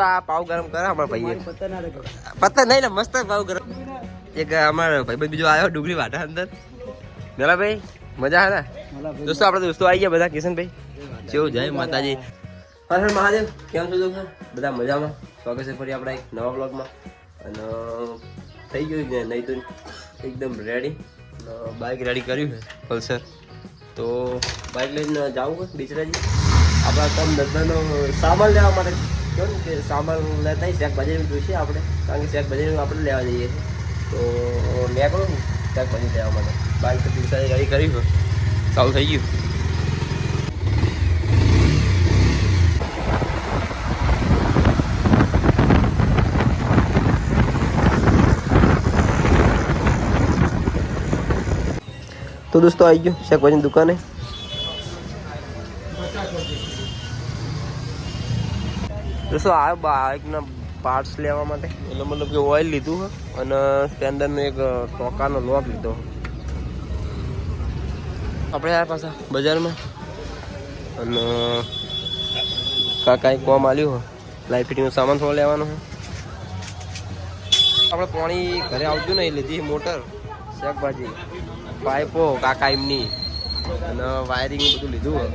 આ પાવ ગરમ કરે અમારા ભાઈએ. પત્તા નહીં ને મસ્ત પાવ ગરમ. એક અમારો ભાઈ બીજો આવ્યો ડુંગળી વાટા અંદર. મેલા ભાઈ મજા હે ને દોસ્તો આપણે દોસ્તો આવી ગયા બધા કિશનભાઈ. જેવું જય માતાજી. હર હર મહાદેવ કેમ છો દોસ્તો બધા મજામાં? સ્વાગત છે ફરી આપણા એક નવા બ્લોગમાં અને થઈ ગયું ને નહીં તો એકદમ રેડી બાઇક રેડી કર્યું છે પલ્સર તો બાઇક લઈને જવું હોય બિચરાજી? આપણા કમ ધંધાનો સામાન લેવા માટે. કેવું કે સામાન લેતા શાકભાજી જોઈશે આપણે? કારણ કે શાકભાજી આપણે લેવા જઈએ તો નીકળો ને શાકભાજી લેવા માટે. બાઇક તો બિચરાજી કરી સારું થઈ ગયું. તો દોસ્તો, આવી ગયો શાકભાજીની દુકાને. દોસ્તો આ બાઇકના પાર્ટ્સ લેવા માટે? એટલે મતલબ કે ઓઇલ લીધું અને સ્પેન્ડરનો એક ટોકાનો લોક લીધો આપણે આ પાછા બજારમાં. અને કાંઈ કોમ આવ્યું હોય લાઈફ ફિટિંગનો સામાન થોડો લેવાનો છે આપણે પાણી ઘરે આવતું નહીં લીધી મોટર. શાકભાજી પાઇપો કાકા એમની. અને વાયરિંગ બધું લીધું હોય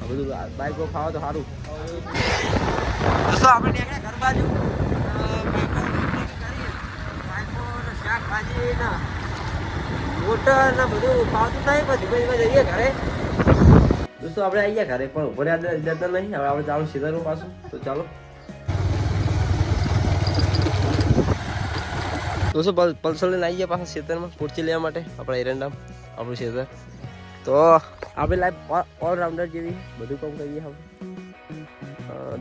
આ બધું બાઇકો ખાવા તો સારું. દોસ્તો આપણે નીકળ્યા ઘર બાજુ. શાકભાજી થાય પછી પછી જઈએ ઘરે. દોસ્તો, આપણે આવી ગયા ઘરે, પણ ઉપર જતા નહીં. હવે આપણે ચાલો સીધા તો ચાલો. દોસ્તો, પલ પલ્સર લઈને આવી ગયા પાછા ખેતરમાં પૂરચી લેવા માટે, આપણા એરંડામ, આપણું ખેતર તો, આપણે લાઈફ ઓલરાઉન્ડર જેવી બધું કામ કરીએ આપણે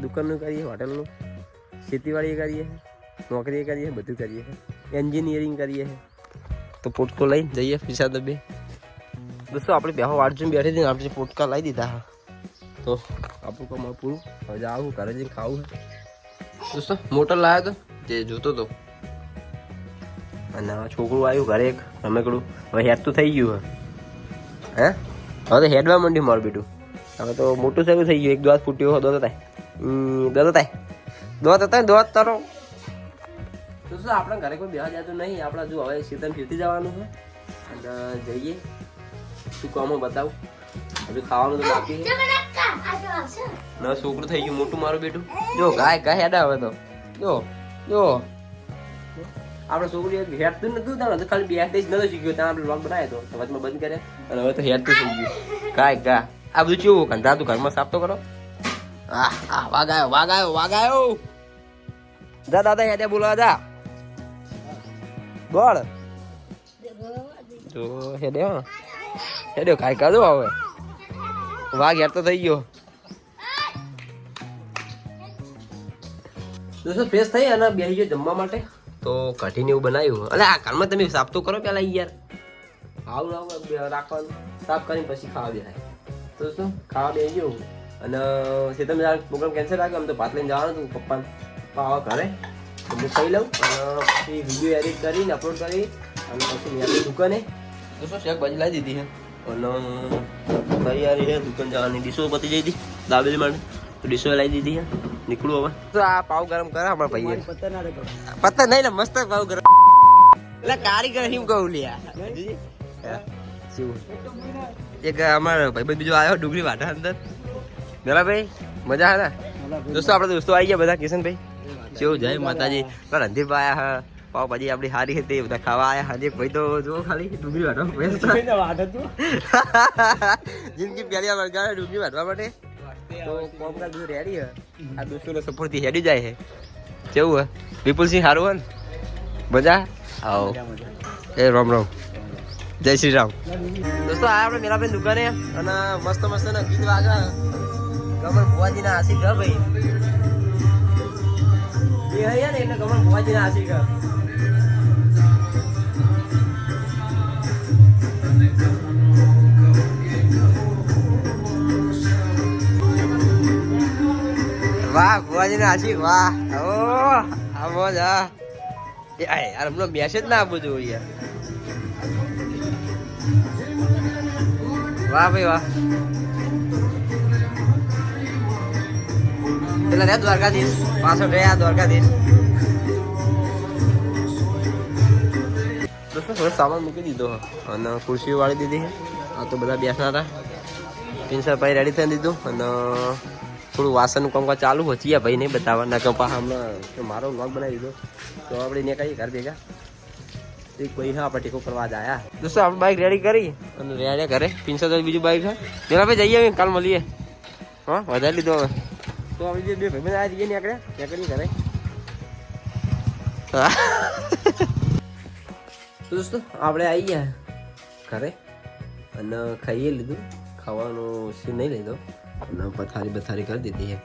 દુકાનનું કરીએ, હોટલનું. ખેતીવાડી કરીએ, નોકરી કરીએ, બધું કરીએ. એન્જિનિયરિંગ કરીએ. તો પોટકો લઈને જઈએ, પૈસા દબે. દોસ્તો, આપણે બેહો વાટ જોઈને બેઠી હતી આપણે પોટકા લાવી દીધા તો આપણું કામ પૂરું. હવે આવું ઘરે જઈને ખાવું. દોસ્તો, મોટર લાવ્યો તો? જે જોતો તો. અને છોકરું આવ્યું ઘરે એક, રમેકડું. હવે હેડ તો થઈ ગયું હે? હવે તો હેડવા માંડ્યું મારું બેટું. હવે તો મોટું સાહેબ થઈ ગયું, એક દોત ફૂટ્યો હતો થાય. દોત તાય દોત હતા દોત તારો. તો શું આપણા ઘરે કોઈ બેહા જતું નહીં? આપણે જો હવે સીઝન ફીરતી જવાનું છે. અને જઈએ. શું કામ બતાવું? હજુ ખાવાનું તો બાકી ના છોકરું થઈ ગયું મોટું મારું બેટું. જો ગાય ગાય હેડા હવે તો. જો જો. આપણે છોકરી હેડતું નતું તાણ તો ખાલી બેસતી જ નતો શીખ્યો. ત્યાં આપણે લોક બનાવ્યો તો. વચમાં બંધ કર્યા. અને હવે તો હેડતું થઈ ગયું. ગાય ગા. આ બધું કેવું કંટા તું ઘરમાં સાફ તો કરો? આહ વાગાયો વાગાયો વાગાયો. જા દાદા હેડે બોલાવા જા. હેડે હેડે કાંઈ કાઢો હવે. વાઘ યાર તો થઈ ગયો. દોસ્તો ફ્રેશ થઈ અને બેસી ગયો જમવા માટે? તો કઢીને એવું બનાવ્યું. અલે આ કાનમાં તમે સાફ તો કરો પેલા યાર. આવું આવું રાખવાનું. સાફ કરીને પછી ખાવા બેસાય. તો શું ખાવા બેસી ગયો અને સેતમ પ્રોગ્રામ કેન્સલ રાખ્યો આમ તો ભાત લઈને જવાનું હતું પપ્પાને. પાવા ઘરે. તો હું ખાઈ લઉં અને પછી વીડિયો એડિટ કરીને અપલોડ કરી અને પછી મેં દુકાને. શાકભાજી લાવી દીધી છે અને તૈયારી છે દુકાન જવાની. ડીશો પતી જઈ હતી દાબેલી માટે. તો ડીશો લાવી દીધી છે નીકળું હવે. તો આ પાવ ગરમ કરે અમારા ભાઈએ. પત્તા નહીં ને મસ્ત પાવ ગરમ. એટલે કારીગર શું કહું લ્યા એક અમારો ભાઈ બીજો આવ્યો ડુંગળી વાટા અંદર. મેલા ભાઈ મજા હે દોસ્તો આપણે દોસ્તો આવી ગયા બધા કિશનભાઈ. કેવું જય માતાજી? પેલા રણધીરભાઈ આયા હા પાવ ભાજી આપણી સારી હતી બધા ખાવા આયા. હાજી ભાઈ તો જો ખાલી ડુંગળી વાટવા જિંદગી પહેલી વાર ગાળે ડુંગળી વાટવા માટે. તો કોમકાજ બધું રેડી હે. આ દોસ્તોનો સપોર્ટથી હેડી જાય હે. કેવું હે? વિપુલસિંહ હારું હે મજા? આવો. એ રામ રામ. જય શ્રી રામ. દોસ્તો આ આપણે મેરાબેન દુકાને અને મસ્ત મસ્ત ના ગીત વાગે. ગમન ભુવાજી ના આશીર્ ઘર ભાઈ. એ હૈયા ને એટલે વાહ ભુવાજી ના વાહ. ઓ આ મોજ હા. યાર, હમણાં મેસેજ ના આપવું જોઈએ વાહ ભાઈ વાહ. પેલા રહ્યા દ્વારકાધીશ, પાછળ રહ્યા દ્વારકાધીશ. દોસ્તો, થોડો સામાન મૂકી દીધો. અને ખુરશીઓ વાળી દીધી આ તો બધા બેસના હતા. પિન્સરભાઈ રેડી થઈ દીધું. અને થોડું વાસણનું કામ ચાલુ. હોચિયા ભાઈ નહીં બતાવવા ના કંપા હમણાં મારો વ્લોગ બનાવી દીધો. તો આપણે ને કઈ ઘર ભેગા. એક ભાઈ હા આપણે ટેકો કરવા જ આયા. દોસ્તો આપણે બાઈક રેડી કરી? અને રેડી કરે તો બીજું બાઈક છે. પેલા ભાઈ જઈએ હવે કાલ મળીએ હા વધારે લીધો હવે. તો આપણે જે બે ભાઈ. આ જઈએ આપણે નીકળી ઘરે. કરે તો દોસ્તો આપણે આવી ગયા ઘરે. અને ખાઈએ લીધું. ખાવાનું સીન નહીં લીધો. અને પથારી બથારી કરી દીધી છે.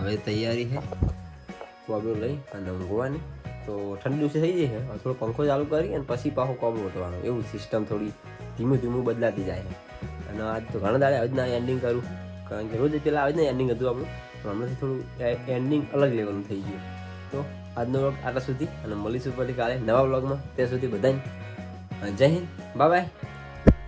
હવે તૈયારી છે. કોબલું લઈ અને ઊંઘવાની. તો ઠંડુ દિવસે થઈ છે હવે થોડો પંખો ચાલુ કરી અને પછી પાછું કોમ ઉઠવાનું એવું સિસ્ટમ થોડી ધીમું ધીમું બદલાતી જાય અને આજ તો ઘણા દાડે આવી રીતના એન્ડિંગ કરું. કારણ કે રોજ પેલા ને એન્ડિંગ હતું આપણું. પણ હમણાંથી થોડું એન્ડિંગ અલગ લેવલનું થઈ ગયું. તો આજનો વ્લોગ આટલા સુધી. અને મળીશું પછી કાલે નવા વ્લોગમાં ત્યાં સુધી બધાને જય હિન્દ. Bye bye